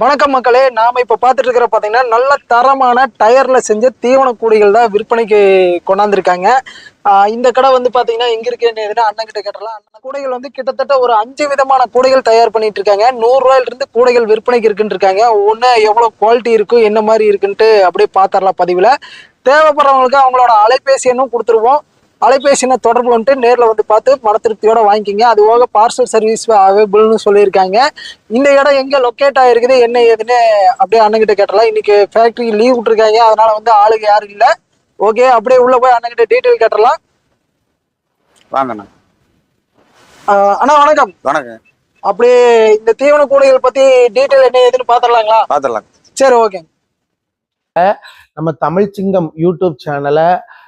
வணக்கம் மக்களே. நாம இப்ப பாத்துட்டு இருக்கிற பாத்தீங்கன்னா நல்ல தரமான டயர்ல செஞ்ச தீவன கூடைகள் தான் விற்பனைக்கு கொண்டாந்துருக்காங்க. இந்த கடை வந்து பாத்தீங்கன்னா எங்க இருக்குன்னு அண்ணன் கிட்ட கேட்டலாம் அந்த கூடைகள் வந்து கிட்டத்தட்ட ஒரு அஞ்சு விதமான கூடைகள் தயார் பண்ணிட்டு இருக்காங்க நூறு ரூபாயில இருந்து கூடைகள் விற்பனைக்கு இருக்குன்னு இருக்காங்க ஒண்ணு எவ்வளவு குவாலிட்டி இருக்கும் என்ன மாதிரி இருக்குன்ட்டு அப்படியே பாத்திரலாம் பதிவுல. தேவைப்படுறவங்களுக்கு அவங்களோட அலைபேசி எண்ணும் கொடுத்துருவோம். அலைபேசி எண்ணை தொடர்பு வந்துட்டு நேரில் வந்து பார்த்து மன திருப்தியோட வாங்கிக்கிங்க. அது போக பார்சல் சர்வீஸ் அவைபிள்னு சொல்லியிருக்காங்க. இந்த இடம் எங்க லொக்கேட் ஆயிருக்குது என்ன ஏதுன்னு அப்படியே அண்ணன்கிட்ட கேட்டலாம். இன்னைக்கு ஃபேக்டரி லீவ் விட்டுருக்காங்க. அதனால வந்து ஆளுங்க யாரும் இல்லை. ஓகே அப்படியே உள்ள போய் அண்ணன்கிட்ட டீட்டெயில் கேட்டலாம். வாங்கண்ணா அண்ணா. வணக்கம். வணக்கம். அப்படியே இந்த தீவன கூடைகள் பத்தி டீட்டெயில் என்ன ஏதுன்னு பாத்திரலாங்களா பார்த்துடலாம் சரி ஓகே நம்ம தமிழ் சிங்கம் யூடியூப் சேனலை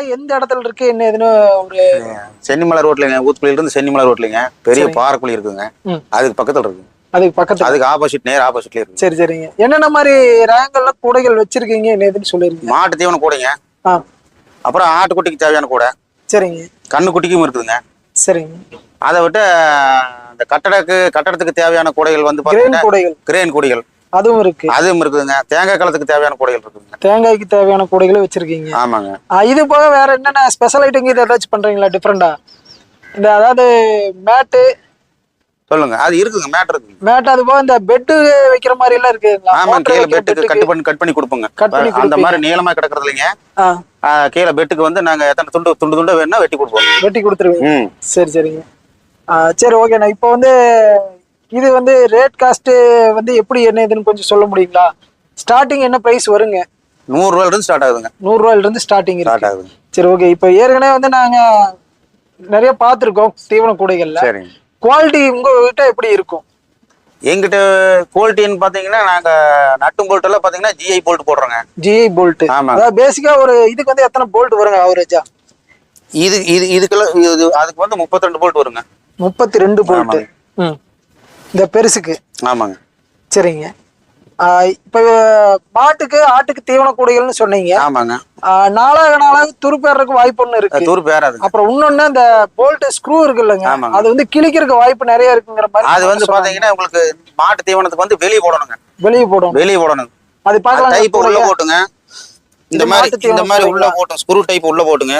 கடை எந்த இடத்துல இருக்கு? என்ன ஏதுன்னு ஒரு சென்னிமலை ரோட்லங்க ஊத்துக்குழியில இருந்து சென்னிமலை ரோட்லங்க. பெரிய. பாறைக்குழி இருக்குங்க. அதுக்கு பக்கத்துல இருக்கு. அதுக்கு பக்கத்துல. அதுக்கு ஆப்போசிட் நேர் ஆப்போசிட்ல இருக்கு. சரி சரிங்க. என்னென்ன மாதிரி ரகங்கள்ல கூடைகள் வச்சிருக்கீங்க? என்ன ஏதுன்னு சொல்லிருக்கீங்க மாட்டு தீவனம் கூடைங்க. அப்புறம் ஆட்டுக்குட்டிக்கு தேவையான கூடை. சரிங்க. கண்ணுக்குட்டிக்கும் இருக்குதுங்க. சரிங்க. அதை விட்டு அந்த கட்டடக்கு கட்டடத்துக்கு தேவையான கூடைகள் வந்து கிரெயின் பாத்தீங்கன்னா கூடைகள். கிரேன் கூடைகள். அதுவும் இருக்கு. அதுவும் இருக்குதுங்க. தேங்காய் களத்துக்கு தேவையான கூடைகள் இருக்குதுங்க. தேங்காய்க்கு தேவையான கூடைகளை வச்சிருக்கீங்க. ஆமாங்க. இது போக வேற என்னென்ன ஸ்பெஷல் ஐட்டம் இது ஏதாச்சும் பண்றீங்களா டிஃப்ரெண்டா இந்த அதாவது மேட்டு. சொல்லுங்க. அது இருக்குங்க மேட் இருக்குங்க. மேட் அது போக இந்த பெட்டு வைக்கிற மாதிரி எல்லாம் இருக்குங்களா ஆமா கீழே பெட்டுக்கு. கட் பண்ணி கட் பண்ணி கொடுப்போங்க. அந்த. மாதிரி நீளமா கிடக்குறது இல்லைங்க. கீழே பெட்டுக்கு வந்து நாங்க எத்தனை துண்டு துண்டு துண்டு வேணும்னா வெட்டி கொடுப்போம். வெட்டி கொடுத்துருவீங்க. ம். சரி சரிங்க. சரி ஓகேண்ணா இப்போ வந்து இது வந்து ரேட் காஸ்ட் வந்து எப்படி என்ன இதுன்னு கொஞ்சம் சொல்ல முடியுங்களா? ஸ்டார்டிங் என்ன பிரைஸ் வருங்க? நூறு ரூபாயில இருந்து ஸ்டார்ட் ஆகுதுங்க. நூறு ரூபாயில இருந்து ஸ்டார்டிங் ஸ்டார்ட் ஆகுதுங்க சரி ஓகே இப்போ ஏற்கனவே வந்து நாங்க நிறைய பார்த்துருக்கோம் தீவன கூடைகள்ல. சரிங்க. குவாலிட்டி உங்க கிட்ட எப்படி இருக்கும்? எங்கிட்ட குவாலிட்டின்னு பாத்தீங்கன்னா நாங்க நட்டும் போல்ட் எல்லாம் பாத்தீங்கன்னா ஜிஐ போல்ட் போடுறோங்க. ஜிஐ போல்ட் ஆமாங்க. அதாவது பேசிக்கா ஒரு இதுக்கு வந்து எத்தனை போல்ட் வருங்க அவரேஜா இது இது இதுக்கெல்லாம் இது அதுக்கு வந்து 32 போல்ட் வருங்க. முப்பத்தி ரெண்டு போல்ட். ம். இந்த பெருசுக்கு. ஆமாங்க. சரிங்க. இப்போ மாட்டுக்கு ஆட்டுக்கு தீவன கூடைகள்னு சொன்னீங்க. ஆமாங்க. நாளாக நாளாக துருப்பேறதுக்கு வாய்ப்பு ஒன்று இருக்கு. தூர் பேராதுங்க அப்புறம் இன்னொன்னு அந்த போல்ட் ஸ்க்ரூ இருக்கு இல்லைங்க. அது வந்து கிழிக்கிறதுக்கு வாய்ப்பு நிறைய இருக்குங்கிற மாதிரி அது வந்து. பாத்தீங்கன்னா உங்களுக்கு மாட்டு தீவனத்துக்கு வந்து வெளியே போடணுங்க. வெளியே போடும் வெளியே போடணும் அது பார்க்கலாம். டைப் உள்ள போட்டுங்க. இந்த மாதிரி இந்த மாதிரி உள்ள? போட்டோம் ஸ்க்ரூ டைப் உள்ள போட்டுங்க.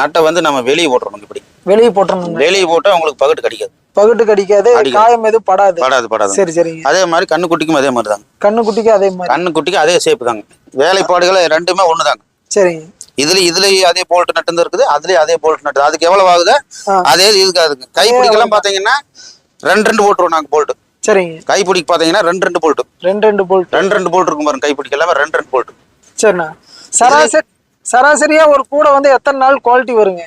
நட்டை வந்து நம்ம வெளியே போட்டுறணும் இப்படி. வெளியே போட்டுருணுங்க வெளியே போட்டா உங்களுக்கு பகட்டு கடிக்காது. பகுட்டு கடிக்காது. காயம் எதுவும் படாது. படாது படாது சரி சரிங்க. அதே மாதிரி கண்ணுக்குட்டிக்கும் அதே மாதிரி தாங்க. கண்ணுக்குட்டிக்கு அதே மாதிரி. கண்ணுக்குட்டிக்கு அதே ஷேப் தாங்க. வேலைப்பாடுகள் ரெண்டுமே ஒன்று தாங்க சரிங்க. இதுல இதுல அதே போல்ட் நட்டு இருக்குது அதுலயும் அதே போல்ட் நட்டு அதுக்கு எவ்வளவு ஆகுது. அதே இதுக்கு அதுக்கு கைப்பிடிக்கெல்லாம் பாத்தீங்கன்னா ரெண்டு ரெண்டு போட்டுருவோம் நாங்க போல்ட் சரிங்க. கைப்பிடிக்கு பாத்தீங்கன்னா ரெண்டு ரெண்டு போல்ட் ரெண்டு ரெண்டு போல்ட் ரெண்டு ரெண்டு போல்ட் இருக்கும் பாருங்க கைப்பிடிக்கு எல்லாமே ரெண்டு ரெண்டு போல்ட் சரிண்ணா. சராசரி சராசரியா ஒரு கூடை வந்து எத்தனை நாள் குவாலிட்டி வருங்க?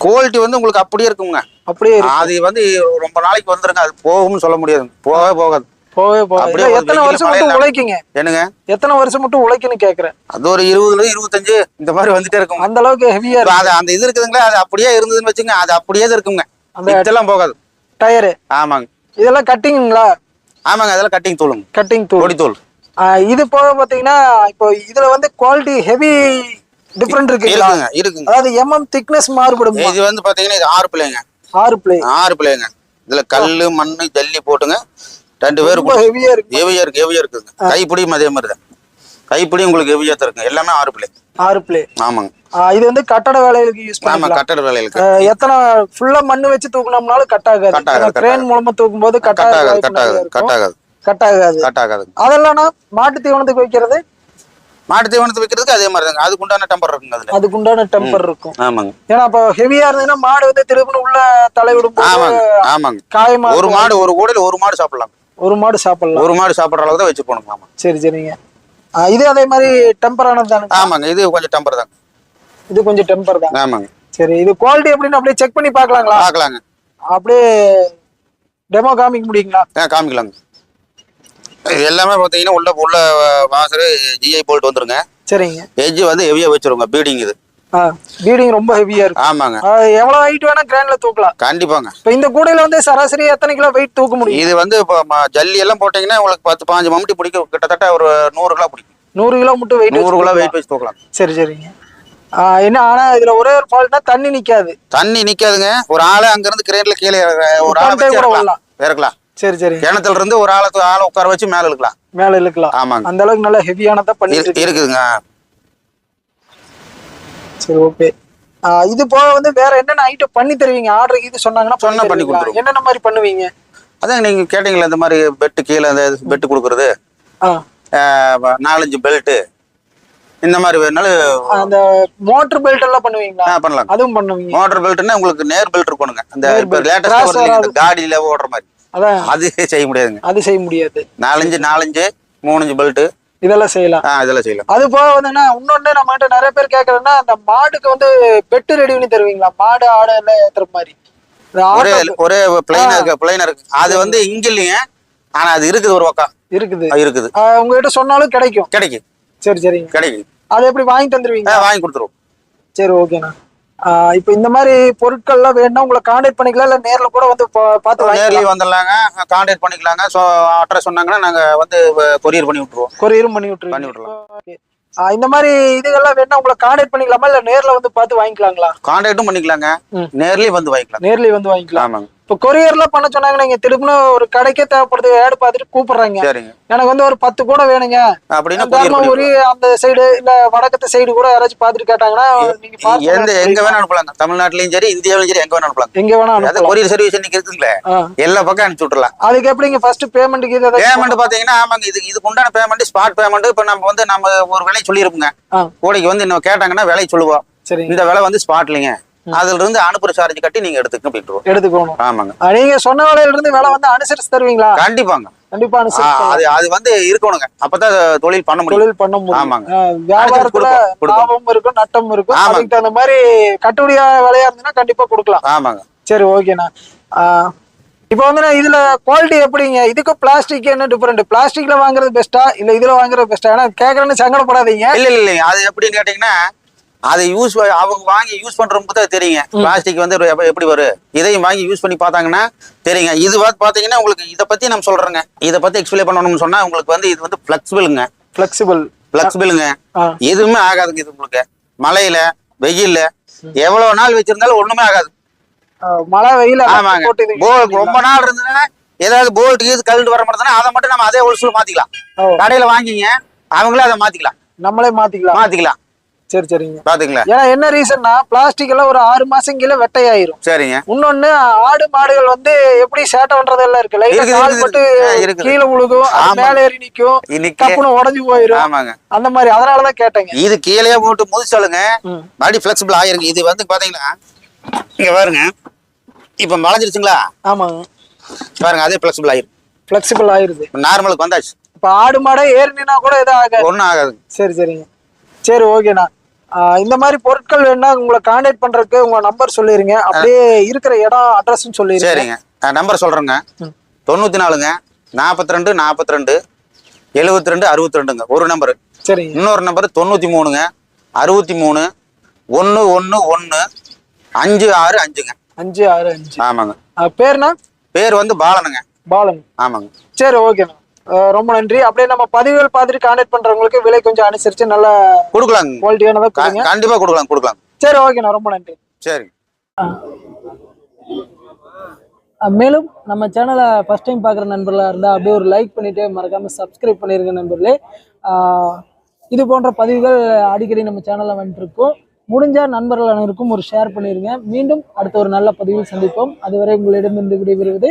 குவாலிட்டி வந்து உங்களுக்கு அப்படியே இருக்குங்க. அப்படியே. அது வந்து ரொம்ப நாளைக்கு வந்துருங்க. அது போகும்னு சொல்ல முடியாது. போகவே போகாது. போகவே போகாது. எத்தனை வருஷம் மட்டும். உழைக்குங்க. என்னங்க? எத்தனை வருஷம் மட்டும் உழைக்குன்னு கேக்குறேன். அது ஒரு இருபதுல இருபத்தஞ்சு இந்த மாதிரி வந்துட்டே இருக்கும் அந்த அளவுக்கு ஹெவியா அது அந்த இது இருக்குதுங்களா அது அப்படியே இருந்ததுன்னு வச்சுங்க அது அப்படியே இருக்குங்க. அந்த- இதெல்லாம் போகாது. டயரு. ஆமாங்க. இதெல்லாம் கட்டிங்களா ஆமாங்க அதெல்லாம் கட்டிங் தூளுங்க. கட்டிங் தூள். தூள். இது போக பாத்தீங்கன்னா இப்போ இதுல வந்து குவாலிட்டி ஹெவி டிஃபரெண்ட் இருக்குங்களா இருக்குங்க இருக்குங்க. அதாவது எம்எம் திக்னஸ் மாறுபடும். இது வந்து பாத்தீங்கன்னா இது ஆறு பிள்ளைங்க. ஆறு பிளே ஆறு பிள்ளைங்க. இதுல கல்லு மண்ணு ஜல்லி போட்டுங்க. ரெண்டு பேரும் ஹெவியா இருக்கு. ஹெவியா இருக்கு ஹெவியா இருக்குங்க. கைப்பிடியும் அதே மாதிரி தான். கைப்பிடி உங்களுக்கு ஹெவியா தான் எல்லாமே ஆறு பிள்ளை. ஆறு பிளே ஆமாங்க. இது வந்து கட்டட வேலைகளுக்கு யூஸ் ஆமா பண்ணிக்கலாம். கட்டட வேலைகளுக்கு. எத்தனை ஃபுல்லா மண்ணு வச்சு தூக்குனோம்னாலும் கட் ஆகாது. கிரேன் மூலமா தூக்கும் போது கட் ஆகாது கட் ஆகாது கட் ஆகாது. கட் ஆகாது. அதெல்லாம் மாட்டு தீவனத்துக்கு வைக்கிறது. மாட்டு தீவனத்தை வைக்கிறதுக்கு அதே மாதிரி தாங்க. அதுக்கு உண்டான டெம்பர் இருக்குங்க அதுல. அதுக்கு உண்டான டெம்பர் இருக்கும். ஆமாங்க. ஏன்னா அப்ப ஹெவியா இருந்ததுன்னா மாடு வந்து திருப்பின உள்ள தலைவிடும் ஆமாங்க ஆமாங்க. காயமா ஒரு. மாடு ஒரு கூடையில ஒரு மாடு சாப்பிடலாம். ஒரு மாடு சாப்பிடலாம். ஒரு மாடு சாப்பிடுற அளவுக்கு தான் வச்சு ஆமா சரி சரிங்க. இது அதே மாதிரி டெம்பரானது தானே ஆமாங்க இது கொஞ்சம் டெம்பர் தாங்க. இது கொஞ்சம் டெம்பர் தான் ஆமாங்க. சரி இது குவாலிட்டி எப்படின்னு அப்படியே செக் பண்ணி பார்க்கலாங்களா? பார்க்கலாங்க. அப்படியே டெமோ காமிக்க முடியுங்களா? காமிக்கலாங்க. எல்லாமே பார்த்தீங்கன்னா உள்ள உள்ள வாசரு ஜிஐ போல்ட் வந்துருங்க. சரிங்க. எஜ்ஜு வந்து ஹெவியா வச்சிருங்க பீடிங் இது. பீடிங் ரொம்ப ஹெவியா இருக்கு. ஆமாங்க. எவ்வளவு வெயிட் வேணா கிராண்ட்ல தூக்கலாம். கண்டிப்பாங்க. இப்ப இந்த கூடையில வந்து சராசரி எத்தனை கிலோ வெயிட் தூக்க முடியும்? இது வந்து ஜல்லி எல்லாம் போட்டீங்கன்னா உங்களுக்கு பத்து பாஞ்சு மம்முட்டி பிடிக்கும். கிட்டத்தட்ட ஒரு நூறு கிலோ பிடிக்கும். நூறு கிலோ மட்டும் வெயிட் நூறு கிலோ வெயிட் வச்சு தூக்கலாம். சரி சரிங்க. என்ன ஆனா இதுல ஒரே ஒரு ஃபால்ட்னா தண்ணி நிக்காது. தண்ணி நிக்காதுங்க. ஒரு ஆளை அங்க இருந்து கிரேன்ல கீழே ஒரு ஆளை கூட இறக்கலாம். இறக்கலாம். சரி சரி. கிணத்துல இருந்து ஒரு ஆளை ஆளை உட்கார வச்சு மேல இழுக்கலாம். மேல இழுக்கலாம். ஆமாங்க. அந்த அளவுக்கு நல்லா ஹெவியானதா இருக்கு இருக்குதுங்க. சரி ஓகே இது போக வந்து வேற என்னென்ன ஐட்டம் பண்ணி தருவீங்க? ஆர்டர் இது சொன்னாங்கன்னா சொன்னா பண்ணி? கொடுத்துருவோம். என்னென்ன மாதிரி பண்ணுவீங்க? அதான் நீங்க கேட்டீங்களா இந்த மாதிரி பெட்டு கீழே அந்த பெட்டு கொடுக்கறது. நாலஞ்சு பெல்ட்டு இந்த மாதிரி வேணாலும் அந்த மோட்டர் பெல்ட் எல்லாம் பண்ணுவீங்களா? பண்ணலாம் அதுவும் பண்ணுவீங்க. மோட்டர் பெல்ட்னா உங்களுக்கு நேர் பெல்ட் இருக்கணுங்க. அந்த. லேட்டஸ்டா காடியில ஓடுற மாதிரி. அதான். அது செய்ய முடியாதுங்க. அது செய்ய முடியாது. நாலஞ்சு நாலஞ்சு மூணஞ்சு பெல்ட்டு இதெல்லாம் செய்யலாம். ஆ இதெல்லாம் செய்யலாம். அது போக வந்துன்னா இன்னொன்னு நம்ம கிட்ட நிறைய பேர் கேக்குறேன்னா அந்த மாடுக்கு வந்து பெட்டு ரெடி பண்ணி தருவீங்களா? மாடு ஆடு எல்லாம் ஏத்துற மாதிரி. ஒரே ஒரே பிளைன் இருக்கு பிளைன் இருக்கு. அது வந்து இங்க இல்லைங்க ஆனா அது இருக்குது ஒரு பக்கம். இருக்குது. இருக்குது. உங்ககிட்ட சொன்னாலும் கிடைக்கும். கிடைக்கும் சரி சரிங்க. கிடைக்கும் அது எப்படி வாங்கி தந்துருவீங்க வாங்கி கொடுத்துருவோம். சரி ஓகேண்ணா. இப்போ இந்த மாதிரி பொருட்கள்லாம் வேணும்னா உங்களை காண்டாக்ட் பண்ணிக்கலாம் இல்ல நேர்ல கூட வந்து பார்த்து வாங்கிக்கலாம் வந்துடலாங்க. கான்டாக்ட் பண்ணிக்கலாங்க. ஸோ அட்ரஸ் சொன்னாங்கன்னா நாங்க வந்து கொரியர் பண்ணி விட்டுருவோம். கொரியரும் பண்ணி விட்டுருவீங்க. பண்ணி. ஆஹ் இந்த மாதிரி இதுகள்லாம் வேணா உங்களை காண்டாக்ட் பண்ணிக்கலாமா? இல்ல நேர்ல வந்து பார்த்து வாங்கிக்கலாங்களா? கான்டாக்டும் பண்ணிக்கலாங்க. நேர்லயும் வந்து வாங்கிக்கலாம். நேர்லயே வந்து வாங்கிக்கலாம். ஆமாங்க. இப்போ கொரியர்லாம் பண்ண சொன்னாங்க நீங்க திருப்பின ஒரு கடைக்கே தேவைப்படுது ஆடு பார்த்துட்டு கூப்பிடுறாங்க. சரிங்க. எனக்கு வந்து ஒரு பத்து கூட வேணுங்க. தர்மபுரி அந்த சைடு இல்ல வடக்கத்து சைடு கூட யாராச்சும் பார்த்துட்டு கேட்டாங்கன்னா நீங்க எந்த எங்க வேணா அனுப்பலாங்க. தமிழ்நாட்டிலயும் சரி இந்தியாவிலும் சரி எங்க வேணா அனுப்பலாங்க. எங்க வேணா அனுப்பலாம். கொரியர் சர்வீஸ் இன்னைக்கு இருக்குங்களே. எல்லா பக்கம் அனுப்பிச்சு விட்டுலாம் அதுக்கு எப்படிங்க ஃபர்ஸ்ட் பேமெண்ட்டுக்கு இது ஏதாச்சும் பேமெண்ட் பாத்தீங்கன்னா ஆமாங்க இது இதுக்கு உண்டான பேமெண்ட் ஸ்பாட் பேமெண்ட் இப்ப நம்ம வந்து நம்ம ஒரு விலை சொல்லியிருப்போங்க. ஆ. கோடிக்கு வந்து இன்னும் கேட்டாங்கன்னா விலை சொல்லுவோம். இந்த விலை வந்து ஸ்பாட்லிங்க அதுல இருந்து அனுப்புற சார்ஜ் கட்டி நீங்க எடுத்துக்க அப்படின்ட்டு எடுத்துக்கணும் ஆமாங்க. நீங்க சொன்ன வேலையில இருந்து வேலை வந்து அனுசரிச்சு தருவீங்களா? கண்டிப்பாங்க. கண்டிப்பா. அது அது வந்து இருக்கணுங்க. அப்பதான் தொழில் பண்ண முடியும். தொழில் பண்ண முடியும். ஆமாங்க. வியாபாரத்துல. லாபமும் இருக்கும் நட்டமும் இருக்கும். அதுக்கு தகுந்த மாதிரி கட்டுப்படியா வேலையா இருந்ததுன்னா கண்டிப்பா கொடுக்கலாம். ஆமாங்க. சரி ஓகேண்ணா. இப்போ வந்து நான் இதுல குவாலிட்டி எப்படிங்க? இதுக்கும் பிளாஸ்டிக் என்ன டிஃபரெண்ட் பிளாஸ்டிக்ல வாங்குறது பெஸ்ட்டா இல்ல இதுல வாங்குறது பெஸ்ட்டா ஏன்னா கேக்குறேன்னு சங்கடப்படாதீங்க. இல்ல இல்ல அது எப்படின்னு கேட்டீங்கன்னா அதை யூஸ் அவங்க வாங்கி யூஸ் பண்றவங்க தான் தெரியுங்க. பிளாஸ்டிக் வந்து எப்ப- எப்படி வரும்? இதையும் வாங்கி யூஸ் பண்ணி பார்த்தாங்கன்னா தெரியுங்க. இது பாத்தீங்கன்னா உங்களுக்கு இதை பத்தி நம்ம சொல்றேங்க. இதை பத்தி எக்ஸ்பிளைன் பண்ணணும்னு சொன்னா உங்களுக்கு வந்து இது வந்து பிளெக்சிபிளுங்க பிளெக்சிபிள் பிளெக்சிபிளுங்க. எதுவுமே ஆகாதுங்க இது உங்களுக்கு. மழையில வெயில்ல எவ்வளவு நாள் வச்சிருந்தாலும் ஒண்ணுமே ஆகாது. மழை வெயில் ஆமாங்க. ரொம்ப நாள் இருந்ததுன்னா ஏதாவது போல்ட் கீது கழுண்டு வர மாட்டேதுன்னா அதை மட்டும் நம்ம அதே ஹோல்சேல் மாத்திக்கலாம். கடையில வாங்கிங்க. அவங்களே அதை மாத்திக்கலாம். நம்மளே மாத்திக்கலாம். மாத்திக்கலாம். சரி சரிங்க. பாத்துங்களா ஏன்னா என்ன ரீசன்னா பிளாஸ்டிக் எல்லாம் ஒரு ஆறு மாசம் கீழே வெட்டையாயிரும். சரிங்க. இன்னொன்னு ஆடு மாடுகள் வந்து எப்படி சேட்டை பண்றதெல்லாம் இருக்கு. லைட்டா கால் பட்டு. கீழே ஆமா. மேல ஏறி நிக்கும் டப்புன்னு உடஞ்சு போயிரும். ஆமாங்க. அந்த மாதிரி அதனாலதான் கேட்டேங்க. இது கீழே போட்டு முதிச்சாலுங்க ம். மறுபடி ஃபிளெக்சிபிள் ஆயிருங்க. இது வந்து பாத்தீங்கன்னா இங்க பாருங்க. இப்ப மழைஞ்சிருச்சுங்களா ஆமாங்க. பாருங்க அதே ஃபிளெக்சிபிள் ஆயிரும். பிளெக்சிபிள் ஆயிருது. நார்மலுக்கு வந்தாச்சு. இப்ப ஆடு மாடை ஏறினா கூட எதுவும் ஆகாது. ஒன்றும் ஆகாது சரி சரிங்க. சரி ஓகேண்ணா. இந்த மாதிரி பொருட்கள் வேணா உங்களை கான்டாக்ட் பண்றதுக்கு உங்க நம்பர் சொல்லிருங்க. அப்படியே இருக்கிற இடம் அட்ரஸும் சொல்லிருங்க. சரிங்க. நம்பர் சொல்றேங்க. தொண்ணூத்தி நாலுங்க நாற்பத்தி ரெண்டு நாற்பத்தி ரெண்டு எழுபத்தி ரெண்டு அறுபத்தி ரெண்டுங்க ஒரு நம்பரு சரிங்க. இன்னொரு நம்பர் தொண்ணூத்தி மூணுங்க அறுபத்தி மூணு ஒன்று ஒன்று ஒன்று அஞ்சு ஆறு அஞ்சுங்க. அஞ்சு ஆறு அஞ்சு. ஆமாங்க. பேருண்ணா பேர் வந்து பாலனுங்க. பாலன். ஆமாங்க. சரி ஓகேண்ணா ரொம்ப நன்றி. அப்படியே நம்ம பதிவுகள் பார்த்துட்டு காண்டக்ட் பண்றவங்களுக்கு விலை கொஞ்சம் அனுசரிச்சு நல்ல கொடுக்கலாம். குவாலிட்டியானதா கொடுங்க. கண்டிப்பா கொடுக்கலாம் கொடுக்கலாம். சரி ஓகேண்ணா ரொம்ப நன்றி. சரி. மேலும் நம்ம சேனலை ஃபர்ஸ்ட் டைம் பார்க்குற நண்பர்களாக இருந்தால் அப்படியே ஒரு லைக் பண்ணிவிட்டு மறக்காமல் சப்ஸ்கிரைப் பண்ணியிருங்க நண்பர்களே. இது போன்ற பதிவுகள் அடிக்கடி நம்ம சேனலில் வந்துட்டுருக்கோம் முடிஞ்சால் நண்பர்கள் அனைவருக்கும் ஒரு ஷேர் பண்ணிடுங்க மீண்டும் அடுத்த ஒரு நல்ல பதிவில் சந்திப்போம். அதுவரை உங்களிடமிருந்து விடைபெறுவது